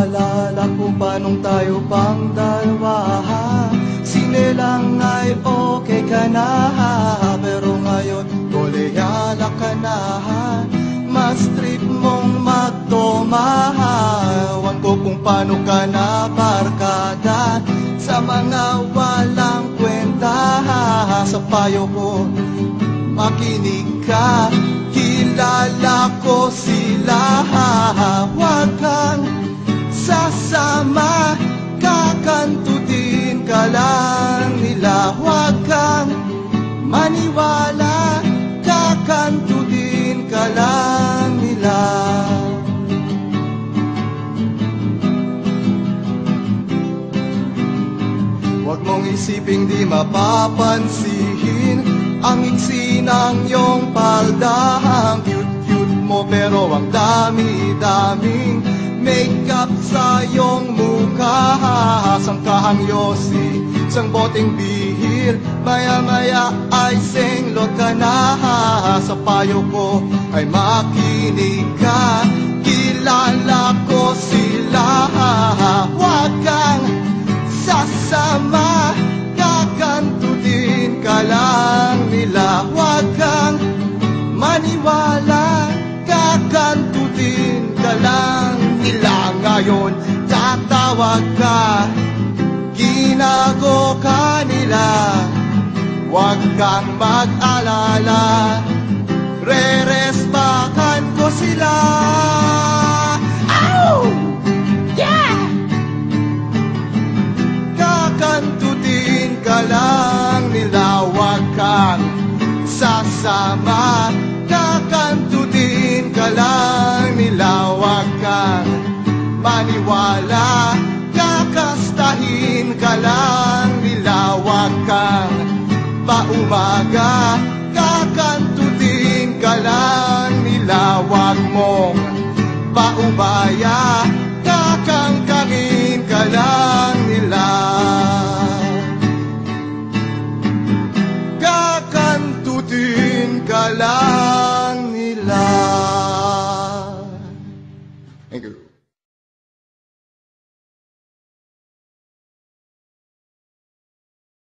Naalala ko pa nung tayo pang dalawa Sinelang ay okay ka na Pero ngayon koleyala ka na Mas trip mong magtumahawan ko kung paano ka na barkada Sa mga walang kwenta Sa payo ko makinig ka Kilala ko sila sasama Kakantutin ka lang nila. Huwag kang maniwala Kakantutin ka lang nila. Huwag mong isiping di mapapansin Ang iksi ng iyong palda. Ang cute-cute mo pero ang dami-daming Makeup sa iyong mukha. Sangkahang yosi, sang boteng bihir. Maya-maya ay senglot ka na. Sa payo ko ay makinig ka. Kilala ko sila. Huwag kang sasama. Kakantutin ka lang nila. Huwag kang maniwala. Kakantutin ka lang nila Ngayon. Tatawag ka. Ginago ka nila. Huwag kang mag-alala. Re-respakan ko sila. Ow! Yeah! Kakantutin ka lang nila. Huwag kang sasama. Kakantutin ka lang Kakastahin ka. Lang nila Huwag kang paumaga Kakantutin ka lang nila Huwag mong paubaya Kakangkangin ka lang nila